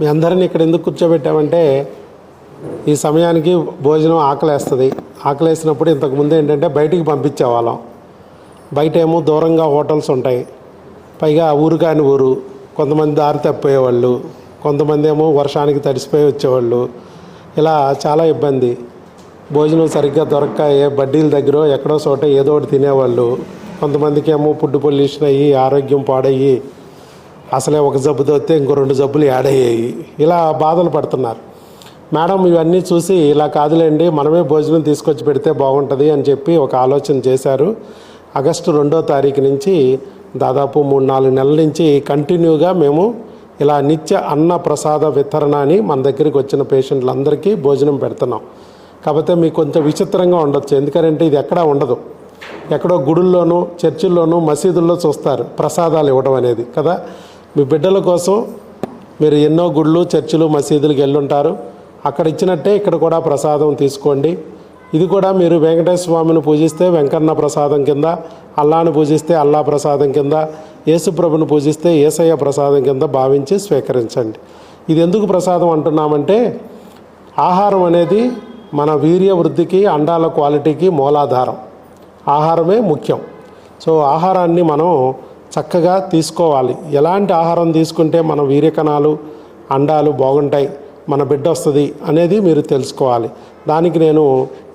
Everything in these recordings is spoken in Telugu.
మీ అందరిని ఇక్కడ ఎందుకు కూర్చోబెట్టామంటే ఈ సమయానికి భోజనం ఆకలేస్తుంది. ఆకలేసినప్పుడు ఇంతకుముందు ఏంటంటే బయటికి పంపించేవాళ్ళం. బయట ఏమో దూరంగా హోటల్స్ ఉంటాయి. పైగా ఊరు కాని ఊరు. కొంతమంది దారి తప్పిపోయేవాళ్ళు. కొంతమంది ఏమో వర్షానికి తడిసిపోయి వచ్చేవాళ్ళు. ఇలా చాలా ఇబ్బంది. భోజనం సరిగ్గా దొరక్క ఏ బడ్డీల దగ్గర ఎక్కడో చోట ఏదో ఒకటి తినేవాళ్ళు. కొంతమందికి ఏమో ఫుడ్ పొల్యూషన్ అయ్యి ఆరోగ్యం పాడయ్యి అసలే ఒక జబ్బు తోస్తే ఇంకో రెండు జబ్బులు యాడ్ అయ్యాయి. ఇలా బాధలు పడుతున్నారు. మేడం ఇవన్నీ చూసి ఇలా కాదులేండి మనమే భోజనం తీసుకొచ్చి పెడితే బాగుంటుంది అని చెప్పి ఒక ఆలోచన చేశారు. ఆగస్టు రెండో తారీఖు నుంచి దాదాపు మూడు నాలుగు నెలల నుంచి కంటిన్యూగా మేము ఇలా నిత్య అన్న ప్రసాద వితరణ అని మన దగ్గరికి వచ్చిన పేషెంట్లందరికీ భోజనం పెడుతున్నాం. కాకపోతే మీకు కొంచెం విచిత్రంగా ఉండొచ్చు. ఎందుకంటే ఇది ఎక్కడా ఉండదు. ఎక్కడో గుడుల్లోనూ చర్చిల్లోనూ మసీదుల్లో చూస్తారు ప్రసాదాలు ఇవ్వడం అనేది కదా? మీ బిడ్డల కోసం మీరు ఎన్నో గుళ్ళు చర్చిలు మసీదులకు వెళ్ళుంటారు. అక్కడ ఇచ్చినట్టే ఇక్కడ కూడా ప్రసాదం తీసుకోండి. ఇది కూడా మీరు వెంకటేశ్వర స్వామిని పూజిస్తే వెంకన్న ప్రసాదం కింద అల్లాను పూజిస్తే అల్లా ప్రసాదం కింద యేసుప్రభుని పూజిస్తే ఏసయ్య ప్రసాదం కింద భావించి స్వీకరించండి. ఇది ఎందుకు ప్రసాదం అంటున్నామంటే ఆహారం అనేది మన వీర్య వృద్ధికి అండాల క్వాలిటీకి మూలాధారం. ఆహారమే ముఖ్యం. సో ఆహారాన్ని మనం చక్కగా తీసుకోవాలి. ఎలాంటి ఆహారం తీసుకుంటే మన వీర్యకణాలు అండాలు బాగుంటాయి మన బిడ్డ వస్తుంది అనేది మీరు తెలుసుకోవాలి. దానికి నేను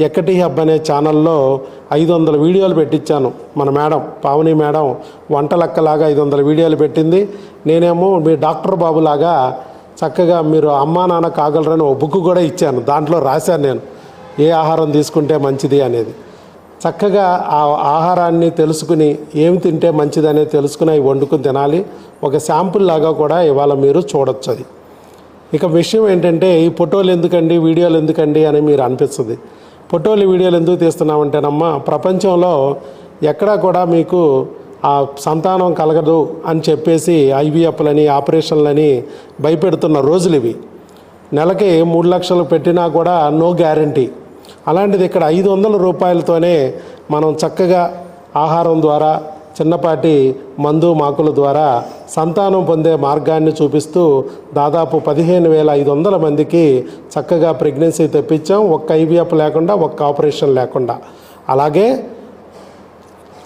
ఎక్కటి హబ్ అనే ఛానల్లో ఐదు వందల వీడియోలు పెట్టించాను మన మేడం పావని మేడం వంట లెక్కలాగా ఐదు వందల వీడియోలు పెట్టింది. నేనేమో మీ డాక్టర్ బాబులాగా చక్కగా మీరు అమ్మా నాన్న కాగలరని ఒక బుక్ కూడా ఇచ్చాను. దాంట్లో రాశాను నేను. ఏ ఆహారం తీసుకుంటే మంచిది అనేది. చక్కగా ఆ ఆహారాన్ని తెలుసుకుని ఏమి తింటే మంచిదనేది తెలుసుకుని అవి వండుకుని తినాలి. ఒక శాంపుల్ లాగా కూడా ఇవాళ మీరు చూడొచ్చు అది. ఇక విషయం ఏంటంటే ఈ ఫోటోలు ఎందుకండి వీడియోలు ఎందుకండి అని మీరు అనిపిస్తుంది. ఫోటోలు వీడియోలు ఎందుకు తీస్తున్నామంటేనమ్మా ప్రపంచంలో ఎక్కడా కూడా మీకు ఆ సంతానం కలగదు అని చెప్పేసి ఐవీఎఫ్లని ఆపరేషన్లని భయపెడుతున్న రోజులు ఇవి. నెలకి మూడు లక్షలు పెట్టినా కూడా నో గ్యారంటీ. అలాంటిది ఇక్కడ ఐదు వందల రూపాయలతోనే మనం చక్కగా ఆహారం ద్వారా చిన్నపాటి మందు మాకుల ద్వారా సంతానం పొందే మార్గాన్ని చూపిస్తూ దాదాపు పదిహేను వేల ఐదు వందల మందికి చక్కగా ప్రెగ్నెన్సీ తెప్పించాం. ఒక్క ఐవీఎఫ్ లేకుండా ఒక్క ఆపరేషన్ లేకుండా. అలాగే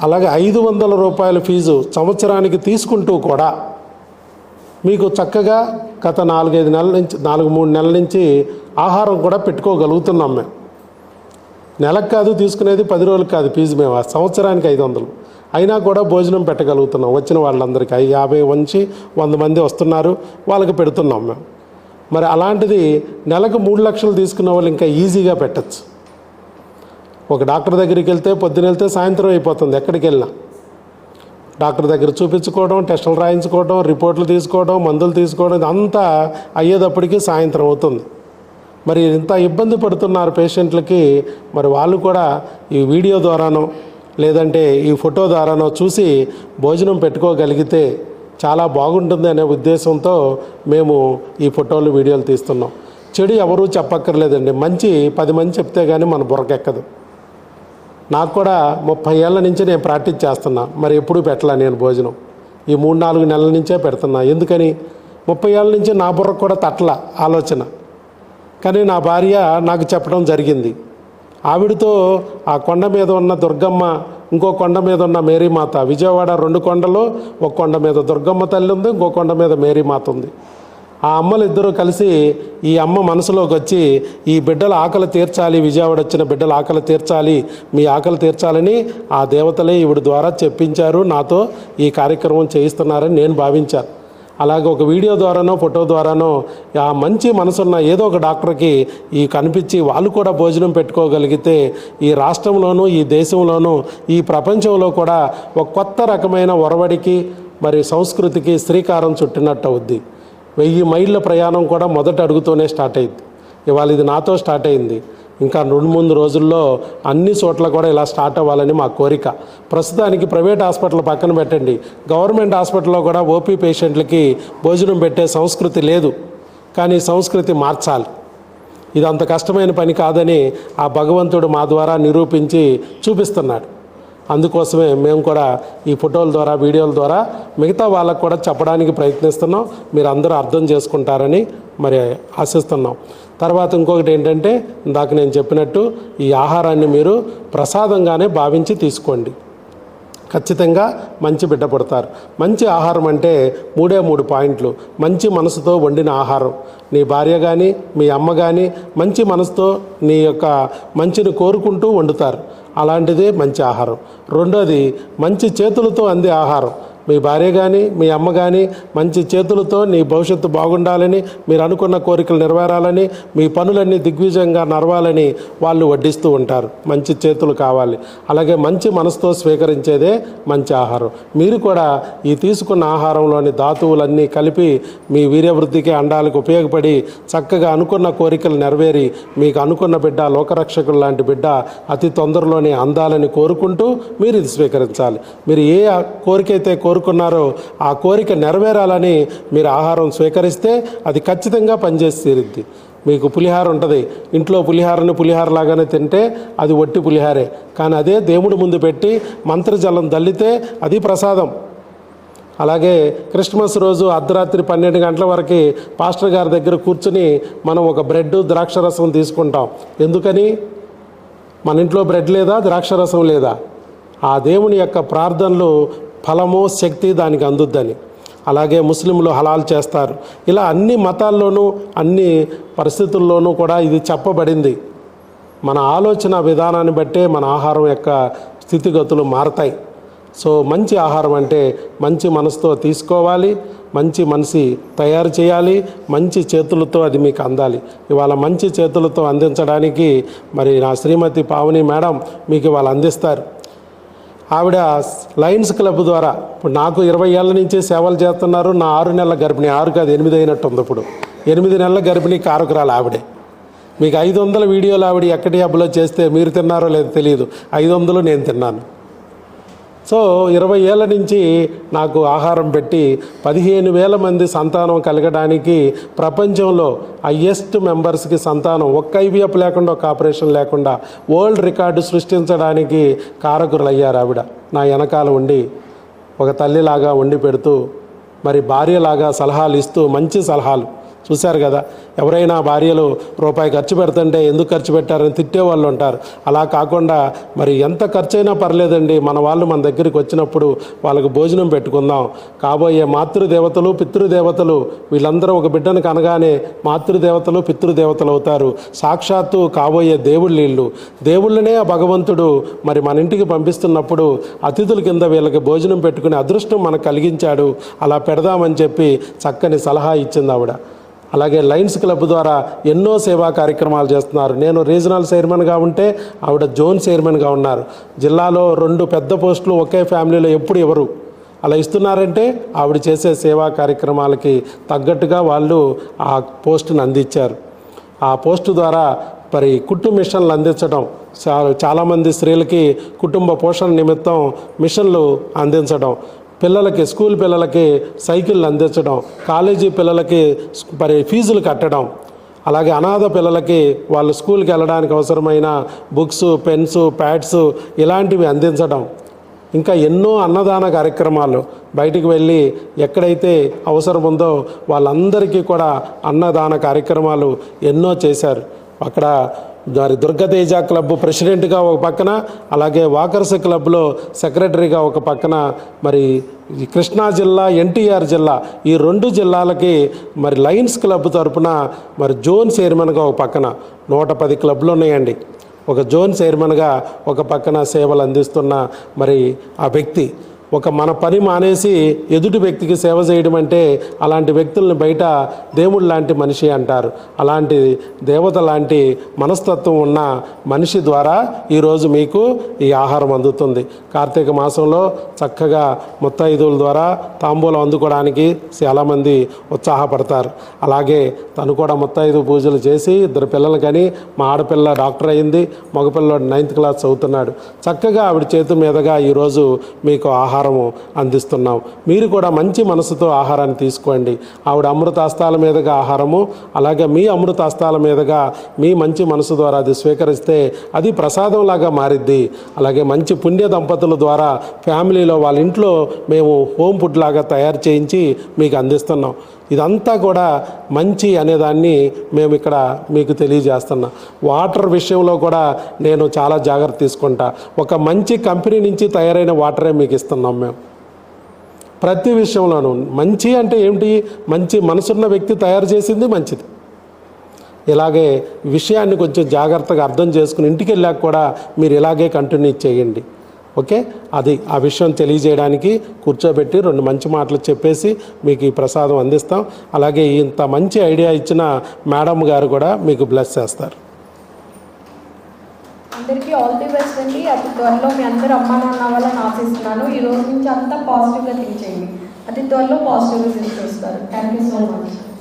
అలాగే ఐదు వందల రూపాయల ఫీజు సంవత్సరానికి తీసుకుంటూ కూడా మీకు చక్కగా గత నాలుగైదు నెలల నుంచి నాలుగు మూడు నెలల నుంచి ఆహారం కూడా పెట్టుకోగలుగుతున్నాం మేము. నెలకు కాదు తీసుకునేది పది రోజులకు కాదు ఫీజు మేము సంవత్సరానికి ఐదు వందలు. అయినా కూడా భోజనం పెట్టగలుగుతున్నాం. వచ్చిన వాళ్ళందరికీ అవి యాభై వంచి వంద మంది వస్తున్నారు వాళ్ళకి పెడుతున్నాం మేము. మరి అలాంటిది నెలకు మూడు లక్షలు తీసుకున్న వాళ్ళు ఇంకా ఈజీగా పెట్టచ్చు. ఒక డాక్టర్ దగ్గరికి వెళ్తే పొద్దున వెళ్తే సాయంత్రం అయిపోతుంది ఎక్కడికి వెళ్ళినా. డాక్టర్ దగ్గర చూపించుకోవడం టెస్టులు రాయించుకోవడం రిపోర్ట్లు తీసుకోవడం మందులు తీసుకోవడం ఇదంతా అయ్యేటప్పటికి సాయంత్రం అవుతుంది. మరి ఇంత ఇబ్బంది పడుతున్నారు పేషెంట్లకి మరి వాళ్ళు కూడా ఈ వీడియో ద్వారానో లేదంటే ఈ ఫోటో ద్వారానో చూసి భోజనం పెట్టుకోగలిగితే చాలా బాగుంటుంది అనే ఉద్దేశంతో మేము ఈ ఫోటోలు వీడియోలు తీస్తున్నాం. చెడు ఎవరూ చెప్పక్కర్లేదండి. మంచి పది మంది చెప్తే కానీ మన బుర్రకెక్కదు. నాకు కూడా ముప్పై ఏళ్ళ నుంచి నేను ప్రాక్టీస్ చేస్తున్నా. మరి ఎప్పుడూ పెట్టలే నేను భోజనం? ఈ మూడు నాలుగు నెలల నుంచే పెడుతున్నా. ఎందుకని? ముప్పై ఏళ్ళ నుంచి నా బుర్రకు కూడా తట్టల ఆలోచన. కానీ నా భార్య నాకు చెప్పడం జరిగింది. ఆవిడతో ఆ కొండ మీద ఉన్న దుర్గమ్మ ఇంకో కొండ మీద ఉన్న మేరీమాత. విజయవాడ రెండు కొండలు ఒక కొండ మీద దుర్గమ్మ తల్లి ఉంది ఇంకో కొండ మీద మేరీమాత ఉంది. ఆ అమ్మలు ఇద్దరూ కలిసి ఈ అమ్మ మనసులోకి వచ్చి ఈ బిడ్డల ఆకలి తీర్చాలి విజయవాడ వచ్చిన బిడ్డల ఆకలి తీర్చాలి మీ ఆకలి తీర్చాలని ఆ దేవతలే ఈవిడ ద్వారా చెప్పించారు. నాతో ఈ కార్యక్రమం చేయిస్తున్నారని నేను భావించాను. అలాగే ఒక వీడియో ద్వారానో ఫోటో ద్వారానో ఆ మంచి మనసున్న ఏదో ఒక డాక్టర్కి ఈ కనిపించి వాళ్ళు కూడా భోజనం పెట్టుకోగలిగితే ఈ రాష్ట్రంలోనూ ఈ దేశంలోనూ ఈ ప్రపంచంలో కూడా ఒక కొత్త రకమైన ఒరవడికి మరి సంస్కృతికి శ్రీకారం చుట్టినట్టు అవుద్ది. వెయ్యి మైళ్ళ ప్రయాణం కూడా మొదట అడుగుతూనే స్టార్ట్ అయింది ఇవాళ ఇది నాతో స్టార్ట్ అయింది ఇంకా రెండు మూడు రోజుల్లో అన్ని చోట్ల కూడా ఇలా స్టార్ట్ అవ్వాలని మా కోరిక. ప్రస్తుతానికి ప్రైవేట్ హాస్పిటల్ పక్కన పెట్టండి. గవర్నమెంట్ హాస్పిటల్లో కూడా ఓపీ పేషెంట్లకి భోజనం పెట్టే సంస్కృతి లేదు. కానీ సంస్కృతి మార్చాలి. ఇది అంత కష్టమైన పని కాదని ఆ భగవంతుడు మా ద్వారా నిరూపించి చూపిస్తున్నాడు. అందుకోసమే మేము కూడా ఈ ఫోటోల ద్వారా వీడియోల ద్వారా మిగతా వాళ్ళకు కూడా చెప్పడానికి ప్రయత్నిస్తున్నాం. మీరు అందరూ అర్థం చేసుకుంటారని మరి ఆశిస్తున్నాం. తర్వాత ఇంకొకటి ఏంటంటే ఇందాక నేను చెప్పినట్టు ఈ ఆహారాన్ని మీరు ప్రసాదంగానే భావించి తీసుకోండి. ఖచ్చితంగా మంచి బిడ్డ పుడతారు. మంచి ఆహారం అంటే మూడే మూడు పాయింట్లు. మంచి మనసుతో వండిన ఆహారం. నీ భార్య కానీ మీ అమ్మ కానీ మంచి మనసుతో నీ యొక్క మంచిని కోరుకుంటూ వండుతారు. అలాంటిదే మంచి ఆహారం. రెండోది మంచి చేతులతో అందే ఆహారం. మీ భార్య కానీ మీ అమ్మ కానీ మంచి చేతులతో నీ భవిష్యత్తు బాగుండాలని మీరు అనుకున్న కోరికలు నెరవేరాలని మీ పనులన్నీ దిగ్విజయంగా నడవాలని వాళ్ళు వడ్డిస్తూ ఉంటారు. మంచి చేతులు కావాలి. అలాగే మంచి మనసుతో స్వీకరించేదే మంచి ఆహారం. మీరు కూడా ఈ తీసుకున్న ఆహారంలోని ధాతువులన్నీ కలిపి మీ వీర్యవృద్ధికి అండాలకు ఉపయోగపడి చక్కగా అనుకున్న కోరికలు నెరవేరి మీకు అనుకున్న బిడ్డ లోకరక్షకులు లాంటి బిడ్డ అతి తొందరలోనే అందాలని కోరుకుంటూ మీరు ఇది స్వీకరించాలి. మీరు ఏ కోరికైతే కోరుకున్నారో ఆ కోరిక నెరవేరాలని మీరు ఆహారం స్వీకరిస్తే అది ఖచ్చితంగా పనిచేసి తీరుద్ది మీకు పులిహార ఉంటుంది. ఇంట్లో పులిహారను పులిహార లాగానే తింటే అది ఒట్టి పులిహారే. కానీ అదే దేవుడి ముందు పెట్టి మంత్రజలం దల్లితే అది ప్రసాదం. అలాగే క్రిస్మస్ రోజు అర్ధరాత్రి పన్నెండు గంటల వరకు పాస్టర్ గారి దగ్గర కూర్చుని మనం ఒక బ్రెడ్ ద్రాక్షరసం తీసుకుంటాం. ఎందుకని? మన ఇంట్లో బ్రెడ్ లేదా ద్రాక్షరసం లేదా? ఆ దేవుని యొక్క ప్రార్థనలు ఫలము శక్తి దానికి అందుద్దని. అలాగే ముస్లింలు హలాల్ చేస్తారు. ఇలా అన్ని మతాల్లోనూ అన్ని పరిస్థితుల్లోనూ కూడా ఇది చెప్పబడింది. మన ఆలోచన విధానాన్ని బట్టే మన ఆహారం యొక్క స్థితిగతులు మారతాయి. సో మంచి ఆహారం అంటే మంచి మనసుతో తీసుకోవాలి మంచి మనిషి తయారు చేయాలి మంచి చేతులతో అది మీకు అందాలి. ఇవాళ మంచి చేతులతో అందించడానికి మరి నా శ్రీమతి పావని మేడం మీకు ఇవాళ అందిస్తారు. ఆవిడ లయన్స్ క్లబ్ ద్వారా ఇప్పుడు నాకు ఇరవై ఏళ్ళ నుంచి సేవలు చేస్తున్నారు. నా ఆరు నెలల గర్భిణి ఆరు కాదు ఎనిమిది అయినట్టు ఉంది ఇప్పుడు. ఎనిమిది నెలల గర్భిణి కారకురాలు ఆవిడే. మీకు ఐదు వందల వీడియోలు ఆవిడ ఎక్కడి హబ్లో చేస్తే మీరు తిన్నారో లేదో తెలియదు. ఐదు వందలు నేను తిన్నాను. సో ఇరవై ఏళ్ళ నుంచి నాకు ఆహారం పెట్టి పదిహేను వేల మంది సంతానం కలగడానికి ప్రపంచంలో హయ్యెస్ట్ మెంబర్స్కి సంతానం ఒక్క ఐవీఎఫ్ లేకుండా ఒక ఆపరేషన్ లేకుండా వరల్డ్ రికార్డు సృష్టించడానికి కారకురులయ్యారు ఆవిడ. నా వెనకాల ఉండి ఒక తల్లిలాగా వండి పెడుతూ మరి భార్యలాగా సలహాలు ఇస్తూ మంచి సలహాలు చూశారు కదా? ఎవరైనా భార్యలు రూపాయి ఖర్చు పెడుతుంటే ఎందుకు ఖర్చు పెట్టారని తిట్టే వాళ్ళు ఉంటారు. అలా కాకుండా మరి ఎంత ఖర్చు అయినా పర్లేదండి. మన వాళ్ళు మన దగ్గరికి వచ్చినప్పుడు వాళ్ళకి భోజనం పెట్టుకుందాం. కాబోయే మాతృదేవతలు పితృదేవతలు వీళ్ళందరూ ఒక బిడ్డను కనగానే మాతృదేవతలు పితృదేవతలు అవుతారు. సాక్షాత్తు కాబోయే దేవుళ్ళు వీళ్ళు. దేవుళ్ళనే ఆ భగవంతుడు మరి మన ఇంటికి పంపిస్తున్నప్పుడు అతిథుల కింద వీళ్ళకి భోజనం పెట్టుకునే అదృష్టం మనకు కలిగించాడు. అలా పెడదామని చెప్పి చక్కని సలహా ఇచ్చింది ఆవిడ. అలాగే లయన్స్ క్లబ్ ద్వారా ఎన్నో సేవా కార్యక్రమాలు చేస్తున్నారు. నేను రీజనల్ చైర్మన్గా ఉంటే ఆవిడ జోన్ చైర్మన్గా ఉన్నారు. జిల్లాలో రెండు పెద్ద పోస్టులు ఒకే ఫ్యామిలీలో ఎప్పుడు ఎవరు అలా ఇస్తున్నారంటే ఆవిడ చేసే సేవా కార్యక్రమాలకి తగ్గట్టుగా వాళ్ళు ఆ పోస్టును అందించారు. ఆ పోస్టు ద్వారా మరి కుట్టు మిషన్లు అందించడం చాలామంది స్త్రీలకి కుటుంబ పోషణ నిమిత్తం మిషన్లు అందించడం పిల్లలకి స్కూల్ పిల్లలకి సైకిళ్ళు అందించడం కాలేజీ పిల్లలకి మరి ఫీజులు కట్టడం. అలాగే అనాథ పిల్లలకి వాళ్ళు స్కూల్కి వెళ్ళడానికి అవసరమైన బుక్స్ పెన్స్ ప్యాడ్స్ ఇలాంటివి అందించడం. ఇంకా ఎన్నో అన్నదాన కార్యక్రమాలు. బయటికి వెళ్ళి ఎక్కడైతే అవసరం ఉందో వాళ్ళందరికీ కూడా అన్నదాన కార్యక్రమాలు ఎన్నో చేశారు. అక్కడ మరి దుర్గతేజ క్లబ్ ప్రెసిడెంట్గా ఒక పక్కన అలాగే వాకర్స్ క్లబ్లో సెక్రటరీగా ఒక పక్కన మరి కృష్ణా జిల్లా ఎన్టీఆర్ జిల్లా ఈ రెండు జిల్లాలకి మరి లయన్స్ క్లబ్ తరపున మరి జోన్ చైర్మన్గా ఒక పక్కన నూట పది క్లబ్లు ఉన్నాయండి. ఒక జోన్ చైర్మన్గా ఒక పక్కన సేవలు అందిస్తున్న మరి ఆ వ్యక్తి ఒక మన పని మానేసి ఎదుటి వ్యక్తికి సేవ చేయడం అంటే అలాంటి వ్యక్తుల్ని బయట దేవుడు లాంటి మనిషి అంటారు. అలాంటి దేవత లాంటి మనస్తత్వం ఉన్న మనిషి ద్వారా ఈరోజు మీకు ఈ ఆహారం అందుతుంది. కార్తీక మాసంలో చక్కగా ముత్తైదువుల ద్వారా తాంబూలం అందుకోవడానికి చాలామంది ఉత్సాహపడతారు. అలాగే తను కూడా ముత్తైదు పూజలు చేసి ఇద్దరు పిల్లలు కానీ మా ఆడపిల్ల డాక్టర్ అయింది మగపిల్లడు నైన్త్ క్లాస్ చదువుతున్నాడు. చక్కగా ఆవిడ చేతి మీదుగా ఈరోజు మీకు ఆహారం ఆహారము అందిస్తున్నాం. మీరు కూడా మంచి మనసుతో ఆహారాన్ని తీసుకోండి. ఆవిడ అమృతాస్తాల మీదుగా ఆహారము అలాగే మీ అమృతాస్తాల మీదుగా మీ మంచి మనసు ద్వారా అది స్వీకరిస్తే అది ప్రసాదంలాగా మారిద్ది. అలాగే మంచి పుణ్య దంపతుల ద్వారా ఫ్యామిలీలో వాళ్ళ ఇంట్లో మేము హోమ్ ఫుడ్ లాగా తయారు చేయించి మీకు అందిస్తున్నాం. ఇదంతా కూడా మంచి అనేదాన్ని మేము ఇక్కడ మీకు తెలియజేస్తున్నాం. వాటర్ విషయంలో కూడా నేను చాలా జాగ్రత్త తీసుకుంటా. ఒక మంచి కంపెనీ నుంచి తయారైన వాటరే మీకు ఇస్తున్నాం మేము. ప్రతి విషయంలోనూ మంచి అంటే ఏమిటి? మంచి మనసున్న వ్యక్తి తయారు చేసింది మంచిది. ఇలాగే విషయాన్ని కొంచెం జాగ్రత్తగా అర్థం చేసుకుని ఇంటికి వెళ్ళాక కూడా మీరు ఇలాగే కంటిన్యూ చేయండి. ఓకే? అది ఆ విషయం తెలియజేయడానికి కూర్చోబెట్టి రెండు మంచి మాటలు చెప్పేసి మీకు ఈ ప్రసాదం అందిస్తాం. అలాగే ఇంత మంచి ఐడియా ఇచ్చిన మేడం గారు కూడా మీకు బ్లెస్ చేస్తారు. అందరికీ ఆల్ ది బెస్ట్ అండి. అతి త్వరలో మీ అందరూ అమ్మా నాన్న వాళ్ళని ఆశిస్తున్నాను. ఈ రోజు నుంచి అంతా పాజిటివ్గా థింక్ చేయండి. అతి త్వరలో పాజిటివ్గా థింక్ చేస్తారు. Thank you so much